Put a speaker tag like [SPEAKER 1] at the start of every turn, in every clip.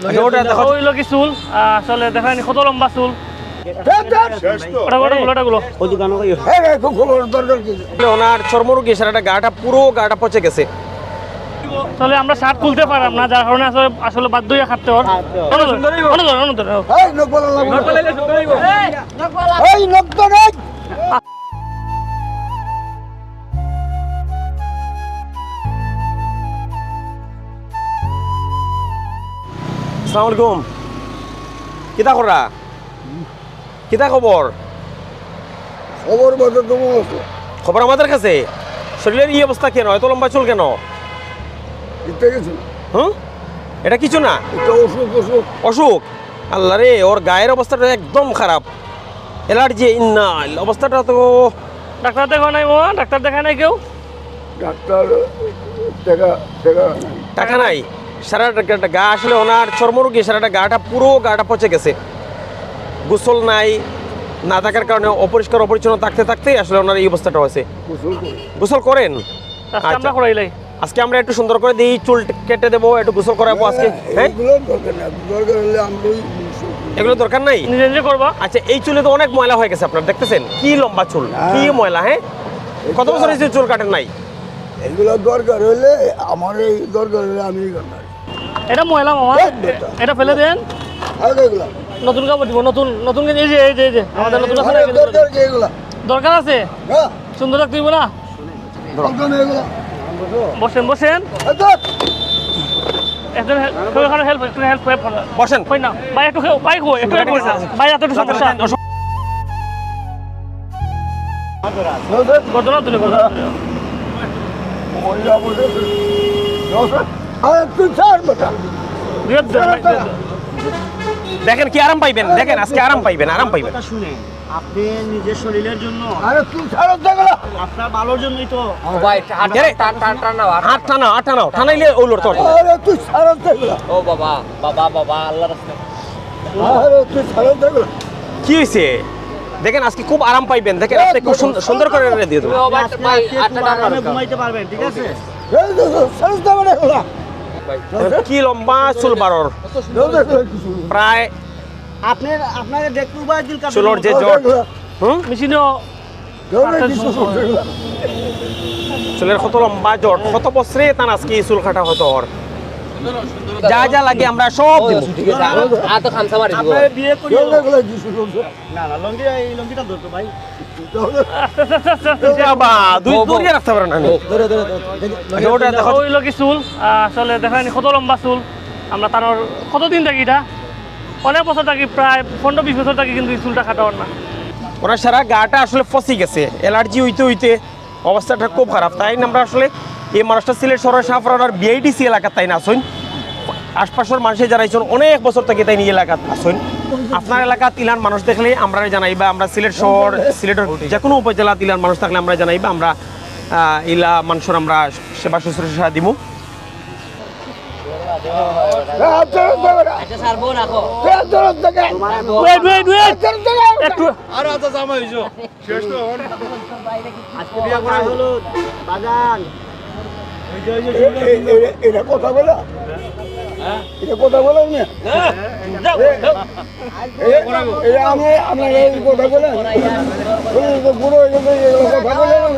[SPEAKER 1] আচ্ছা, ওটা দেখো
[SPEAKER 2] ওইলো কি চুল আহ, আসলে দেখেন কত লম্বা চুল।
[SPEAKER 1] ওনার চর্মরোগী সারাটা গাটা পুরো গাটা পচে গেছে।
[SPEAKER 2] আসলে আমরা শার্ট খুলতে পারলাম না যার কারণে আসলে আসলে বাধ্য হয়ে খাটতে হর
[SPEAKER 1] আসসালামু আলাইকুম। কিতা করা? কিতা খবর
[SPEAKER 3] খবর বলতে
[SPEAKER 1] খবর আমাদের কাছে? শরীরের এই অবস্থা কেন? এত লম্বা চুল কেন? হুম? এটা কিছু না?
[SPEAKER 3] ওষুধ ওষুধ
[SPEAKER 1] অসুখ। আল্লাহ রে ওর গায়ের অবস্থাটা একদম খারাপ। অ্যালার্জি ইন্না অবস্থাটা তো
[SPEAKER 2] ডাক্তার দেখা নাই মামা ডাক্তার দেখা নাই কেউ?
[SPEAKER 3] ডাক্তার টাকা নাই।
[SPEAKER 1] সারাটা গা- গা আসলে ওনার চর্মরোগী সারাটা গাটা পুরো গাটা পচে গেছে। গোসল নাই না থাকার কারণে অপরিষ্কার অপরিচ্ছন্ন থাকতে থাকতেই আসলে ওনার এই অবস্থাটা হয়েছে।
[SPEAKER 3] গোসল
[SPEAKER 1] করেন?
[SPEAKER 2] আজকে আমরা
[SPEAKER 1] আচ্ছা। আজকে আমরা একটু সুন্দর করে দিই চুল কেটে দেবো একটু গোসল করাবো আজকে হ্যাঁ?
[SPEAKER 3] এগুলো দরকার নেই দরকার হলে আমরাই গোসল করি।
[SPEAKER 1] এগুলো দরকার নাই?
[SPEAKER 2] নিজে নিজে
[SPEAKER 1] আচ্ছা এই চুলে তো অনেক ময়লা হয়ে গেছে আপনার দেখতেছেন? কি লম্বা চুল কি ময়লা হ্যাঁ? কত বছর হয়েছে চুল কাটেন নাই?
[SPEAKER 3] এগুলো দরকার হলে আমার এই দরকার হলে আমি
[SPEAKER 2] এটা ময়লা মামা এটা ফেলে দেন। নতুন কাপড় দিব নতুন নতুন এই যে এই যে এই যে আমাদের নতুন আছে
[SPEAKER 3] দরকার কি এগুলো?
[SPEAKER 2] দরকার আছে?
[SPEAKER 3] হ্যাঁ।
[SPEAKER 2] সুন্দর রাখতে দিব না? বসেন বসেন। হেল্প হেল্প একটু হেল্প হেল্প
[SPEAKER 1] বসেন।
[SPEAKER 2] কই না? ভাই একটু ভাই কো একটু ভাই এত সমস্যা।
[SPEAKER 3] মহিলা আরে তুই ছাড় বেটা।
[SPEAKER 1] দেখেন কি আরাম পাইবেন দেখেন আজকে আরাম পাইবেন আরাম পাইবেন।
[SPEAKER 4] শুনে আপনি নিজের শরীরের জন্য
[SPEAKER 3] আরে তুই ছাড় দেখলা
[SPEAKER 4] আপনার ভালোর জন্যই তো।
[SPEAKER 1] ওলোর তোর
[SPEAKER 3] আরে তুই ছাড় দেখলা
[SPEAKER 4] ও বাবা বাবা বাবা আল্লাহর রাস্তায়।
[SPEAKER 3] আরে তুই ছাড় দেখলা
[SPEAKER 1] কি হয়েছে দেখেন আজকে খুব আরাম পাইবেন। দেখেন আপনি খুব সুন্দর- করে দিয়ে দেবো
[SPEAKER 4] ঘুমাইতে পারবেন ঠিক আছে?
[SPEAKER 1] কি লম্বা চুল বারর। প্রায়
[SPEAKER 4] আপনার আপনাকে দেখতে উপায় দিল
[SPEAKER 1] চুলোর যে জট। হুম?
[SPEAKER 2] মেশিনেও
[SPEAKER 1] চুলের কত লম্বা জট কত বছরে তার আজকে চুল কাটা হতো ওর? যা যা লাগে আমরা সব দিব।
[SPEAKER 4] আপনার বিয়ে করি না না লঙ্গি এই লঙ্গিটা ধরতো ভাই
[SPEAKER 1] বাবা দুই রাখতে পারেন না আচ্ছা, ওটা দেখো।
[SPEAKER 2] ওইলো কি চুল আসলে দেখেন কত লম্বা চুল। আমরা তার কতদিন থাকি এটা? অনেক বছর থাকি প্রায় পনেরো বিশ বছর থাকি কিন্তু চুলটা কাটাবার না।
[SPEAKER 1] ওনার সারা গাটা আসলে ফসি গেছে। অ্যালার্জি হইতে হইতে অবস্থাটা খুব খারাপ। তাই আমরা আসলে এই মানুষটা সিলেট শহরের সাফরানার বিআইডিসি এলাকার তাই না আসুন আশপাশের মানুষে যারা আইসুন অনেক বছর থেকে তাই নিয়ে এলাকাত আসুন আপনার এলাকাত ইলান মানুষ দেখলে আমরা জানাইবা আমরা সিলেট শহর সিলেটের যে কোনো উপজেলাত ইলান মানুষ থাকলে আমরা জানাইবা আমরা ইলা মানুষের আমরা সেবা শুশ্রূষা দিব।
[SPEAKER 3] ছাড় এটা কথা বলা? এটা কথা বলা না?
[SPEAKER 2] যাও, যাও।
[SPEAKER 3] এটা আমি আপনার এই কথা বলেন বুড়ো কথা বলেন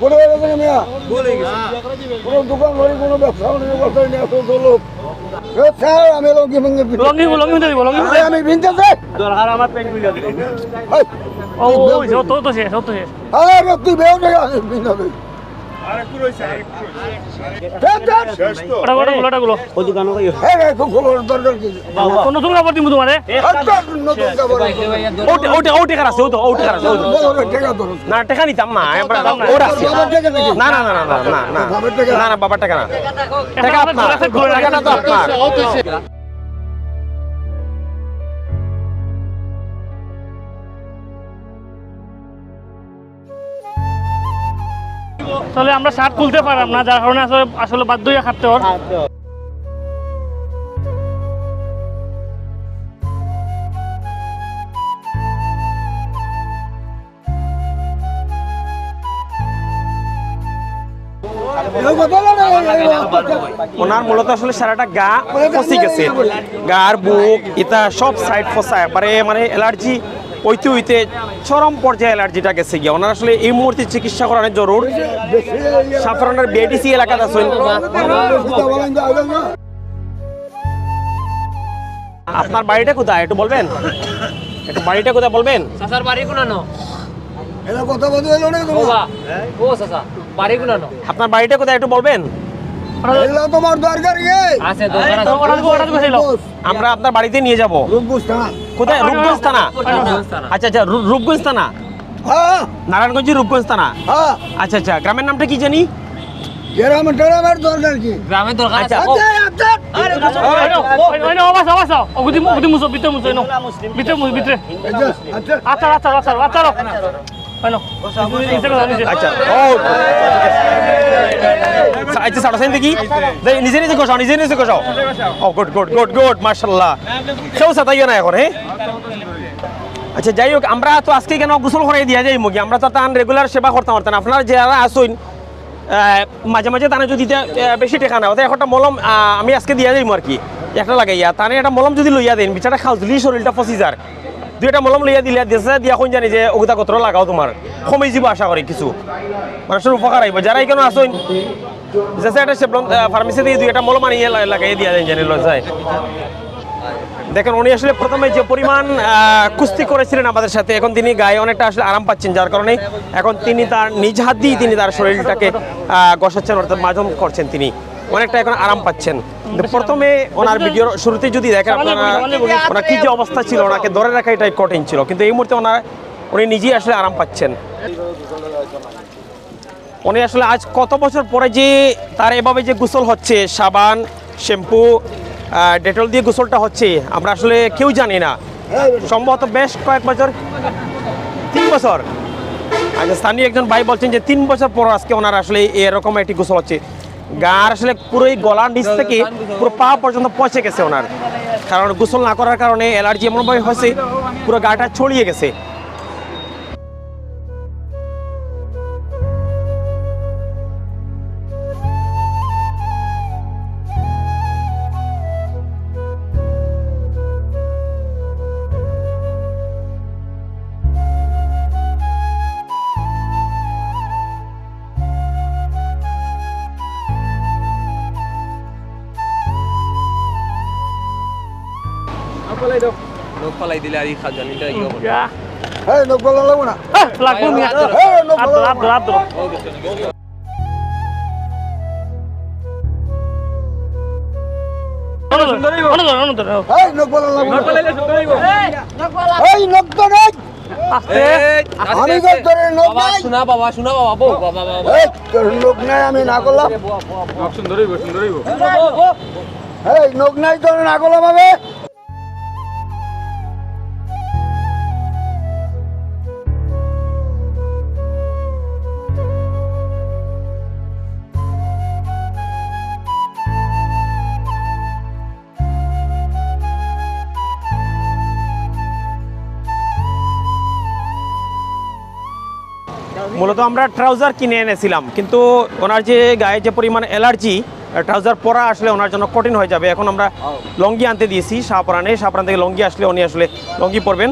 [SPEAKER 3] বুড়ো হয়ে গেছে মিয়া? কোনো দোকান ঘরে কোনো ব্যবসা নেই কথা নেই এত তো লোক। আমি লঙ্গি ভেঙে
[SPEAKER 2] লঙ্গি লঙ্গি দিব। লঙ্গি
[SPEAKER 3] আমি ভিনতে চাই
[SPEAKER 4] দরকার আমার পেনগুলো দিল
[SPEAKER 2] ও ওই তো শেষ শেষ।
[SPEAKER 3] আরে তুই বেও টাকা ভিনতে বাবার টাকা?
[SPEAKER 1] না
[SPEAKER 3] টাকা?
[SPEAKER 1] আপনার
[SPEAKER 2] আসলে আমরা শার্ট খুলতে পারলাম না, যার কারণে আসলে আসলে বাধ্য হয়ে খাটতে
[SPEAKER 3] অবস্থা।
[SPEAKER 1] ওনার মূলত আসলে সারাটা গা ফসি গেছে গার, বুক ইতা সব সাইড ফসা মানে অ্যালার্জি হইতে হইতে চরম পর্যায়ে অ্যালার্জিটা গেছে গিয়ে। ওনার আসলে এই মুহূর্তে চিকিৎসা করানোর জরুর।
[SPEAKER 3] বেশি ইয়ে-
[SPEAKER 1] সাফরানের বিআইডিসি এলাকাতে আছেন। আপনার বাড়িটা কোথায়? একটু বলবেন? একটু বাড়িটা কোথায় বলবেন?
[SPEAKER 5] চাচার বাড়ি কোনানো।
[SPEAKER 3] এরা কথা বলতে এলো না তোমার।
[SPEAKER 5] বাবা ও চাচা বাড়ি কোনানো।
[SPEAKER 1] আপনার বাড়িটা কোথায় একটু বলবেন?
[SPEAKER 3] এগুলো তোমার দরকার কি?
[SPEAKER 5] আছে
[SPEAKER 1] আমরা আপনার বাড়িতে নিয়ে যাব।
[SPEAKER 3] থানা।
[SPEAKER 1] কোথায়? রূপগঞ্জ থানা? আচ্ছা আচ্ছা রূপগঞ্জ থানা?
[SPEAKER 3] হ্যাঁ।
[SPEAKER 1] নারায়ণগঞ্জের রূপগঞ্জ থানা?
[SPEAKER 3] হ্যাঁ।
[SPEAKER 1] আচ্ছা আচ্ছা গ্রামের নামটা কি জানি?
[SPEAKER 3] দরকার কি?
[SPEAKER 5] গ্রামের দরকার আছে।
[SPEAKER 1] আচ্ছা।
[SPEAKER 3] আচ্ছা, আচ্ছা।
[SPEAKER 2] ওগুদি ওগুদি মুসো মুসো
[SPEAKER 3] আচ্ছা, আচ্ছা।
[SPEAKER 2] আচ্ছা আচ্ছা। আচ্ছা ওই নো নিচে কথা নিচে
[SPEAKER 1] ও সাড়ে সাইন দেখি নিজে নিজে কষাও নিজে নিজে কষাও ও গুড গুড গুড গুড মাশাল্লাহ কেউ সাতাইও না এখন হ্যাঁ যাই হোক আমরা তো আজকে কেন গোসল করে দিয়া যাই মুগি আমরা তো তান রেগুলার সেবা করতে পারতেন আপনারা যারা আসুন আহ, মাঝে মাঝে তানে যদি বেশি টেকা না ওদের একটা মলম আমি আজকে দিয়া যাইম আর কি একটা লাগাইয়া তানে একটা মলম যদি লইয়া দেন বিচারটা খাও যদি শরীরটা ফসি যার দুই একটা মলম লইয়া দিলে দেশে দিয়া কোন জানি যে ওগুতা কত লাগাও তোমার। কমে যাব আশা করি কিছু। মানুষের উপকার আইব যারা এখানে আসুন যেসে একটা সেবলন ফার্মেসি দিয়ে দুই মলম আনিয়ে লাগাই দিয়া দেন জানি লজায় দেখেন, উনি আসলে প্রথমে যে পরিমাণ কুস্তি করেছিলেন আমাদের সাথে, এখন তিনি গায়ে অনেকটা আসলে আরাম পাচ্ছেন, যার কারণে এখন তিনি তার নিজ হাত দিয়ে তিনি তার শরীরটাকে ঘষাচ্ছেন অর্থাৎ মাজন করছেন তিনি। অনেকটা এখন আরাম পাচ্ছেন। প্রথমে ওনার ভিডিওর শুরুতে যদি দেখেন আপনারা ওনার কি যে অবস্থা ছিল ওনাকে ধরে রাখা এটাই কঠিন ছিল। কিন্তু এই মুহূর্তে ওনার উনি নিজেই আসলে আরাম পাচ্ছেন। উনি আসলে আজ কত বছর পরে যে তার এভাবে যে গোসল হচ্ছে সাবান শ্যাম্পু ডেটল দিয়ে গোসলটা হচ্ছে আমরা আসলে কেউ জানি না। সম্ভবত বেশ কয়েক বছর তিন বছর। আচ্ছা স্থানীয় একজন ভাই বলছেন যে তিন বছর পর আজকে ওনার আসলে এরকম একটি গোসল হচ্ছে। গার আসলে পুরো এই গলার নিচ থেকে পুরো পা পর্যন্ত পচে গেছে ওনার। কারণ গোসল না করার কারণে অ্যালার্জি এমনভাবে হয়েছে, পুরো গাটা ছড়িয়ে গেছে।
[SPEAKER 5] লোক পালাই দিলে আর ই জানি ইয়ে হবে
[SPEAKER 3] এই লোক বলা লাগবো না।
[SPEAKER 2] লাগবো মিয়া
[SPEAKER 3] এই লোক বলা লাগবো না। আমি
[SPEAKER 5] বাবা বউ বাবা বাবা
[SPEAKER 3] এই তোর লোক নাই আমি না করলাম। এই লোক নাই তোর না করলাম আমি।
[SPEAKER 1] মূলত আমরা ট্রাউজার কিনে এনেছিলাম। কিন্তু ওনার যে গায়ে যে পরিমাণ অ্যালার্জি ট্রাউজার পরা আসলে ওনার জন্য কঠিন হয়ে যাবে। এখন আমরা লঙ্গি আনতে দিয়েছি শাহপরানে শাহপরান থেকে লঙ্গি আসলে উনি আসলে লঙ্গি পরবেন।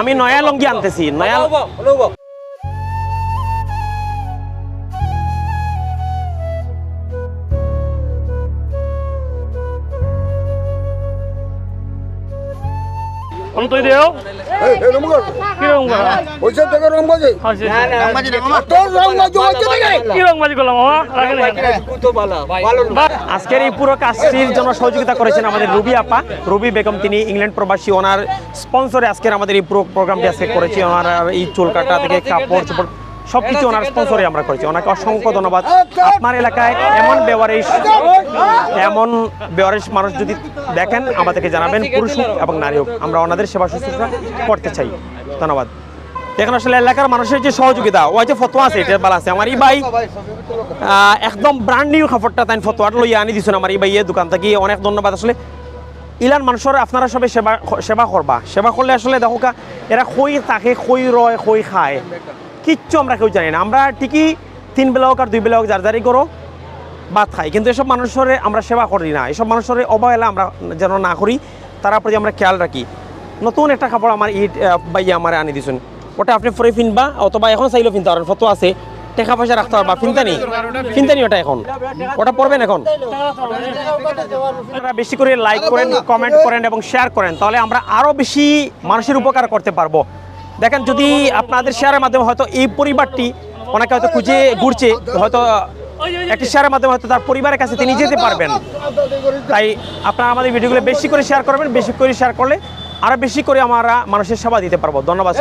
[SPEAKER 1] আমি নয়া লঙ্গি আনতেছি নয়া
[SPEAKER 2] তুই দেও কি
[SPEAKER 3] থেকে তোর
[SPEAKER 2] কি করলাম
[SPEAKER 1] আজকের এই পুরো কাজটির জন্য সহযোগিতা করেছেন আমাদের রুবি আপা। রুবি বেগম তিনি ইংল্যান্ড প্রবাসী ওনার স্পন্সরে আজকের আমাদের এই পুরো প্রোগ্রামটি আজকে করেছি ওনার এই চুল কাটা থেকে কাপড় চোপড় সব কিছু ওনার স্পন্সরে আমরা করেছি। ওনাকে অসংখ্য ধন্যবাদ। আপনার এলাকায় এমন বেওয়ারিশ এমন বেওয়ারিশ মানুষ যদি দেখেন আমাদেরকে জানাবেন পুরুষ হোক এবং নারী হোক। আমরা ওনাদের সেবা শুশ্রূষা করতে চাই। ধন্যবাদ। এখন আসলে এলাকার মানুষের যে সহযোগিতা ওই যে ফতোয়া আছে এটা বালা আছে। আমার এই ভাই একদম ব্র্যান্ড নিউ কাপড়টা তাই ফতোয়াটা লইয়া আনি দিছেন আমার এই ভাইয়ের দোকান থেকে। অনেক ধন্যবাদ। আসলে ইলান মানুষের আপনারা সবে সেবা সেবা করবা। সেবা করলে আসলে দেখো এরা খই থাকে খই রয় খই খায়। কিচ্ছু আমরা কেউ জানি না। আমরা ঠিকই তিন বেলা হোক আর দুই বেলা হোক যার যারি করো ভাত খাই। কিন্তু এসব মানুষের আমরা সেবা করি না। এসব মানুষের অবহেলা আমরা যেন না করি, তার প্রতি আমরা খেয়াল রাখি। নতুন একটা কাপড় আমার ইট বাইয়া আমার আনি দিছুন। ওটা আপনি পরে ফিনবা, অথবা এখন চাইলেও ফিনতে পারেন। ফটো আছে। টাকা পয়সা রাখতে পারবা। ফিনতানি ফিনতানি ওটা এখন। ওটা পড়বেন এখন। বেশি করে লাইক করেন কমেন্ট করেন এবং শেয়ার করেন। তাহলে আমরা আরও বেশি মানুষের উপকার করতে পারব। দেখেন, যদি আপনাদের শেয়ারের মাধ্যমে হয়তো এই পরিবারটি ওনাকে হয়তো খুঁজে ঘুরছে, হয়তো একটি শেয়ারের মাধ্যমে হয়তো তার পরিবারের কাছে তিনি যেতে পারবেন। তাই আপনারা আমাদের ভিডিওগুলো বেশি করে শেয়ার করবেন, বেশি করে শেয়ার করলে আরও বেশি করে আমরা মানুষের সেবা দিতে পারব। ধন্যবাদ